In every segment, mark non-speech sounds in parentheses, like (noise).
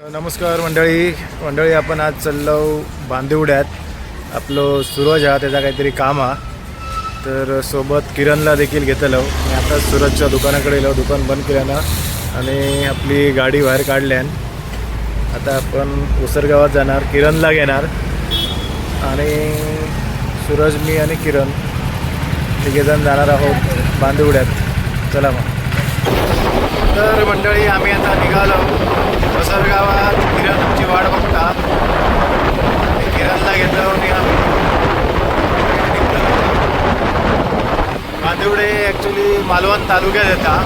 नमस्कार मंडळी. मंडळी आपण आज चाललो बांदिवड्यात. आपलं सूरज हा त्याचा काहीतरी काम हा. तर सोबत किरणला देखील घेतलो आणि आता सूरजच्या दुकानाकडे येलो दुकान बंद केल्यानं. आणि आपली गाडी बाहेर काढल्यान. आता आपण उसरगावात जाणार किरणला घेणार. आणि सूरज मी आणि किरण तिघेजण जाणार आहोत बांदिवड्यात. चला मग. तर मंडळी आम्ही आता निघालो. वसरगावात किरण आमची वाट बघता. किरणला घेतलं आणि आम्ही कांदिवडे ॲक्च्युली मालवण तालुक्यात येतात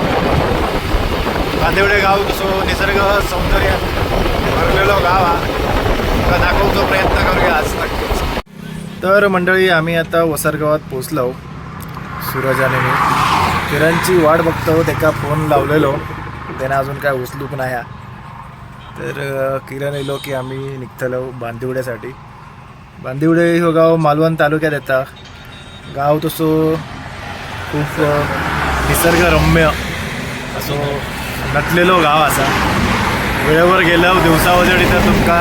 कांदिवडे गाव तसं निसर्ग सौंदर्य भरलेलो गाव हा दाखवतो प्रयत्न करूया आज नक्कीच. तर मंडळी आम्ही आता वसरगावात पोचलो सूरज आणि मी किरणची वाट बघतो त्याका फोन लावलेलो. त्यांना अजून काय उचलूक नाही हा. तर किरण येलो की आम्ही निघतलो बांदिवड्यासाठी. बांदिवडे हो गाव मालवण तालुक्यात येता. गाव तसो खूप निसर्गरम्य असो नटलेलो गाव असा. वेळेवर गेलं दिवसा वजडी तर तुमका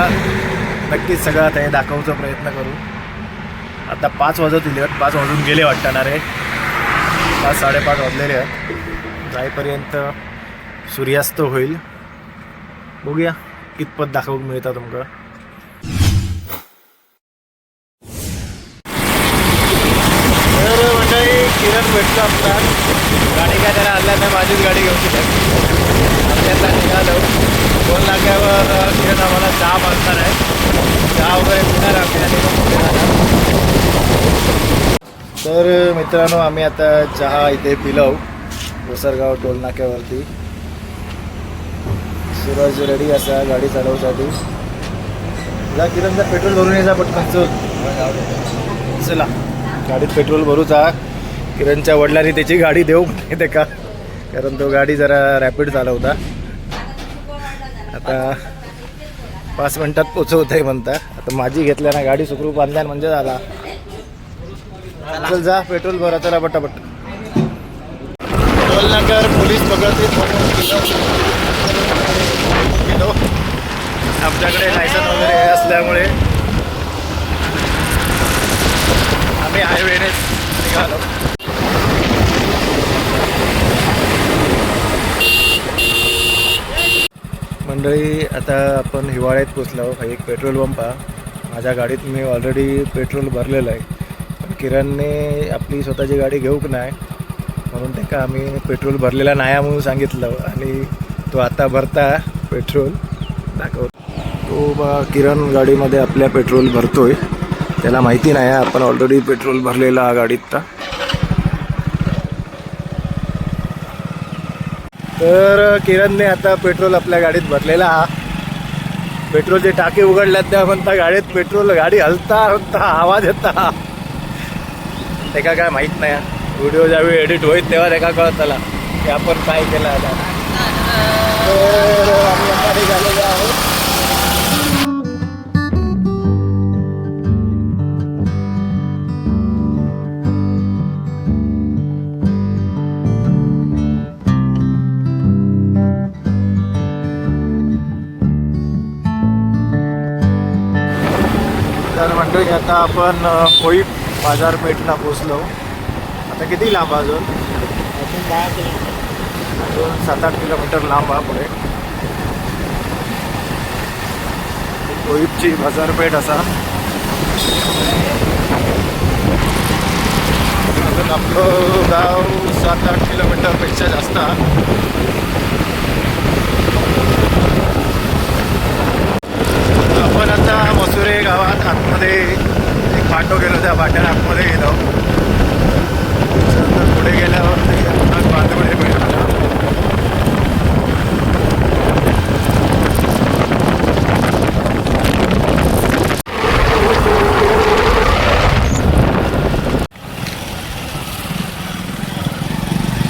नक्कीच सगळं ते दाखवचा प्रयत्न करू. आता पाच वाजत दिले पाच वाजून गेले वाटणार रे? पाच साडेपाच वाजलेले आहेत. जाईपर्यंत सूर्यास्त होईल. बघूया कितपत दाखवूक मिळता तुमका तर मंडळी किरण भेटलो आपला गाडी काय त्याला आणल्या नाही माझीच गाडी घेऊन शकत निघालो. दोन लाखावर किरण आम्हाला चहा मागणार आहे. चहा वगैरे पिणार आम्ही आणि मग तर मित्रांनो आम्ही आता चहा इथे पिलो. ओसरगाव टोलनाक्यावरती. सूरज रेडी असा गाडी चालवसाठी जा किरणचा पेट्रोल भरून यायचा पटकन चल. चला. गाडीत पेट्रोल भरूचा किरणच्या वडिलांनी त्याची गाडी देऊ माहिती का? कारण तो गाडी जरा रॅपिड चालवता. आता पाच मिनिटात पोचवत आहे म्हणता. आता माझी घेतल्या ना गाडी सुखरूप बांधल्या म्हणजे झाला. चल जा पेट्रोल भरा चला पटापट. टोल पोलीस पकडतील आमच्याकडे लायसन वगैरे असल्यामुळे आम्ही हायवेनेच निघालो. मंडळी आता आपण हिवाळ्यात पोचलो हा एक पेट्रोल पंप आहे माझ्या गाडीत मी ऑलरेडी पेट्रोल भरलेलं आहे. पण किरणने आपली स्वतःची गाडी घेऊक नाही म्हणून त्याका आम्ही पेट्रोल भरलेला नाही म्हणून सांगितलं. आणि तो आता भरता पेट्रोल. दाखवतो तो बा किरण गाडीमध्ये आपल्या पेट्रोल भरतो आहे त्याला माहिती नाही आहे आपण ऑलरेडी पेट्रोल भरलेला हा गाडीत तर किरणने आता पेट्रोल आपल्या गाडीत भरलेला हा. पेट्रोलचे टाके उघडल्यात त्या म्हणता गाडीत पेट्रोल गाडी हलता हलता आवाज येता. त्याका काय माहीत नाही व्हिडिओ ज्यावेळी एडिट होईल तेव्हा त्याका कळत आला की आपण काय केलं आता. तर आम्ही आता निघालेलो आहोत. मंडळी आता आपण होई बाजारपेठला पोचलो आता किती लांब अजून? अजून सात आठ किलोमीटर लांब आहे पुढे. होईपची बाजारपेठ असा. अजून आपलं गाव सात आठ किलोमीटरपेक्षा जास्त आपण आता मसुरे गावात आतमध्ये एक फाटो गेलो त्या फाट्यात आतमध्ये गेलो. नंतर पुढे गेल्यावर ते बांधवडे मिळाला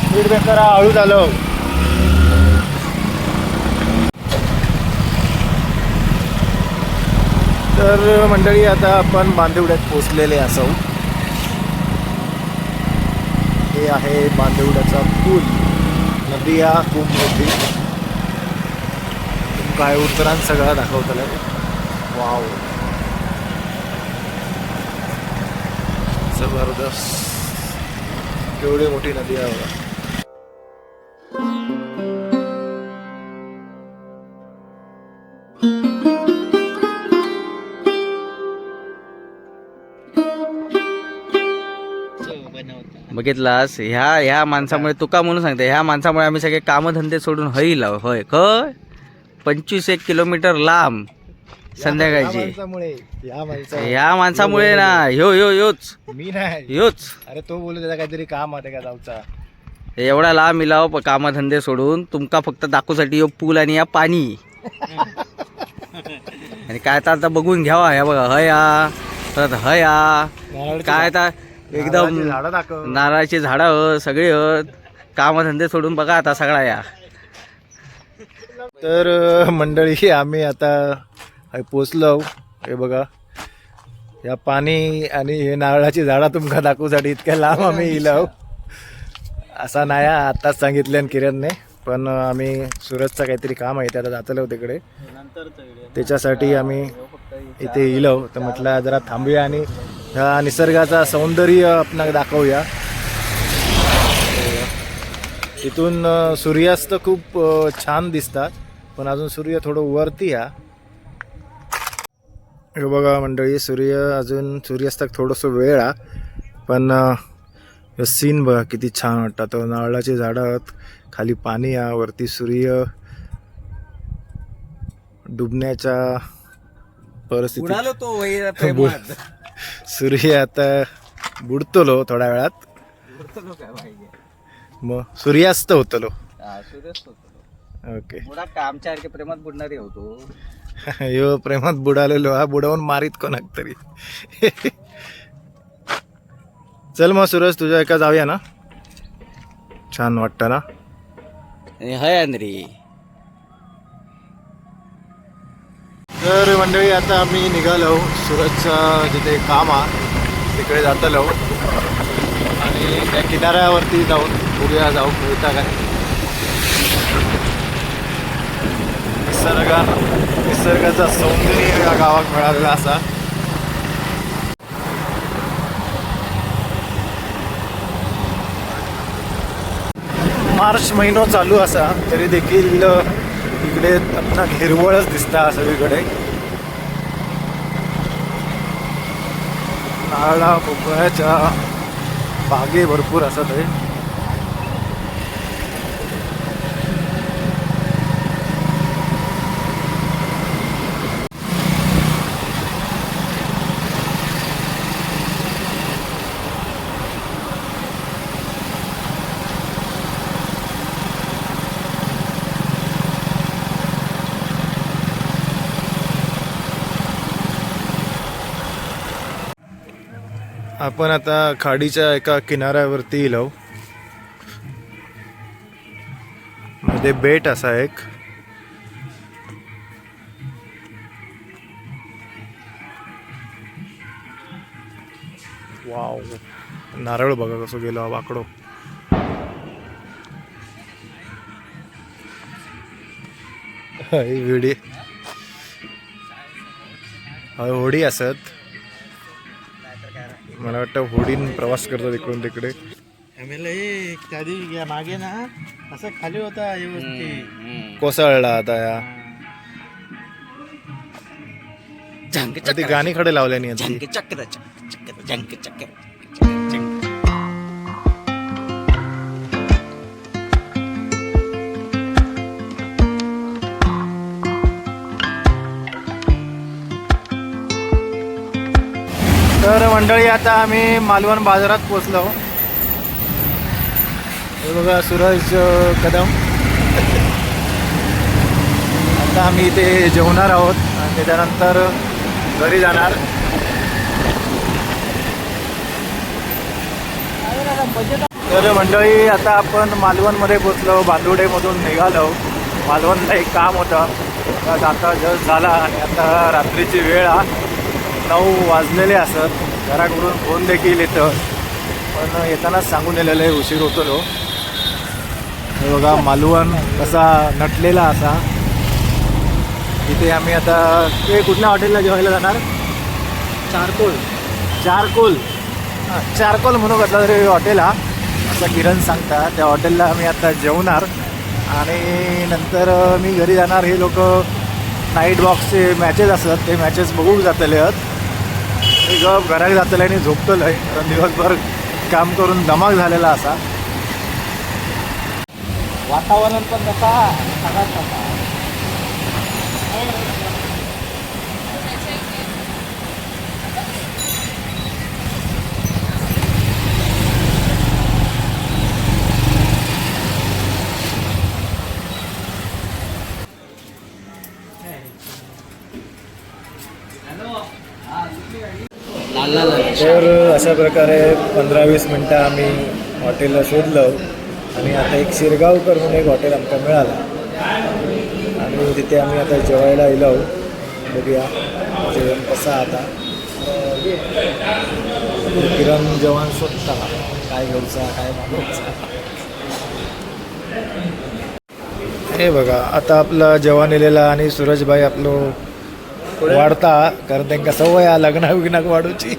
स्पीड हळू झालं तर मंडळी आता आपण बांदिवड्यात पोचलेले असो. हे आहे बांदिवड्याचा पूल. नदी हा खूप मोठी. काय उतरान सगळं दाखवतलं? वाव. जबरदस्त. केवढी मोठी नदी आहे बघितलास ह्या ह्या माणसामुळे तुका म्हणून सांगते ह्या माणसामुळे आम्ही सगळे कामधंदे सोडून हई लाव होय खय पंचवीस एक किलोमीटर लांब संध्याकाळची. माणसामुळे या माणसा ह्या माणसामुळे ना. ह्यो ह्यो ह्योच मी नाही. ह्योच अरे तो बोलू त्याचा काहीतरी काम आहे का जाऊचा? एवढा लांब मिलाव कामधंदे सोडून तुमका फक्त दाखवसाठी यो पूल आणि या पाणी. (laughs) आणि काय तर आता बघून घ्यावा ह्या बघा. हया. परत हया. काय तर एकदम झाडं दाखव. नारळाची झाडं हत, सगळे हत कामधंदे सोडून बघा आता सगळा या. तर मंडळी आम्ही आता पोचलो. हे बघा. या पाणी आणि हे नारळाची झाडा तुमका दाखवूसाठी इतक्या लांब आम्ही इलो. असा नाही हा, आत्ताच सांगितले किरणने. पण आम्ही सुरतचं काहीतरी काम आहे ते आता जातलो तिकडे. त्याच्यासाठी आम्ही इथे इलो. तर म्हटलं जरा थांबूया आणि ह्या निसर्गाचा सौंदर्य आपण दाखवूया. इथून अ, सूर्यास्त खूप छान दिसतात पण अजून सूर्य थोडं वरती हा हे बघा मंडळी सूर्य अजून सूर्यास्ताक थोडंसं वेळ हा पण सीन बघा किती छान वाटतात नारळाची झाडं आहेत खाली पाणी हा वरती सूर्य. डुबण्याच्या परिस्थितीत (laughs) सूर्य आता बुडतलो थोड्या वेळात. मग सूर्यास्त होतलो. ओके. आमच्यासारखे प्रेमात बुडणारे होतो (laughs) यो प्रेमात बुडालेलो हा बुडवून मारीत कोणाक तरी. (laughs) चल मग सूरज तुझ्या एका जाऊया ना? छान वाटतं ना? हय अंद्री तर मंडळी आता आम्ही निघालो सुरतचं जिथे काम आहे तिकडे जातलो. आणि त्या किनाऱ्यावरती जाऊन बघूया जाऊ मिळता काय. निसर्गा निसर्गाचा सौंदर्य या गावात मिळालेला असा. मार्च महिनो चालू असा तरी देखील इकडे आपला हिरवळच दिसता सगळीकडे. नारळा पोपळ्याच्या बागे भरपूर असत आहे आपण आता खाडीच्या एका किनाऱ्यावरती येलो मध्ये बेट असा एक. वाव. नारळ बघा कसं गेलो हा वाकडो. विडी. हय होडी असत. मला वाटतं होडीन प्रवास करतात इकडून तिकडे. कधी मागे ना. असं खाली होता कोसळला आता या. गाणी खडे लावल्यानी आहेत मंडळी आता आम्ही मालवण बाजारात पोचलो हे बघा सूरज कदम. आता आम्ही इथे जेवणार आहोत आणि त्याच्यानंतर घरी जाणार. तर मंडळी आता आपण मालवणमध्ये पोचलो बांदुडेमधून निघालो. मालवणला एक काम होतं. आता जस्ट झाला आणि आता रात्रीची वेळ हा. नऊ वाजलेले असत. घराकडून फोन देखील येतं. पण येतानाच सांगून येलेलं आहे उशीर होतो तो हे बघा मालवण कसा नटलेला असा. इथे आम्ही आता ते कुठल्या हॉटेलला जेवायला जाणार? चारकोल. चारकोल. हां, चारकोल म्हणून म्हटलं तरी हॉटेल हा. असं किरण सांगता त्या हॉटेलला आम्ही आता जेवणार. आणि नंतर मी घरी जाणार. हे लोक नाईट बॉक्सचे मॅचेस असतात ते मॅचेस बघूक जातले आहेत. मी गप घराक जातलं आणि झोपतलं आहे कारण दिवसभर काम करून दमाक झालेला असा. वातावरण पण तसा सगळ्यात तर अशा प्रकारे पंधरा वीस मिनटं आम्ही हॉटेलला शोधलं आणि आता एक शिरगावकर म्हणून एक हॉटेल आमका मिळाला. आणि तिथे आम्ही आता जेवायला येलो बघूया. जेवण कसं आता. किरण जेवण शोधता काय घेऊचा काय हे बघा आता आपलं जेवण येलेलं आणि सूरजभाई आपलं वाढता कारण त्यांना सवय लग्ना विग्नाक वाढूची.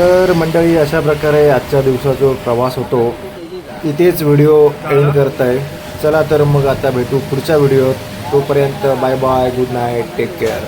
तर मंडळी अशा प्रकारे आजच्या दिवसाचा प्रवास होतो इथेच व्हिडिओ एंड करत आहे चला तर मग आता भेटू पुढच्या व्हिडिओत. तोपर्यंत bye bye good night take care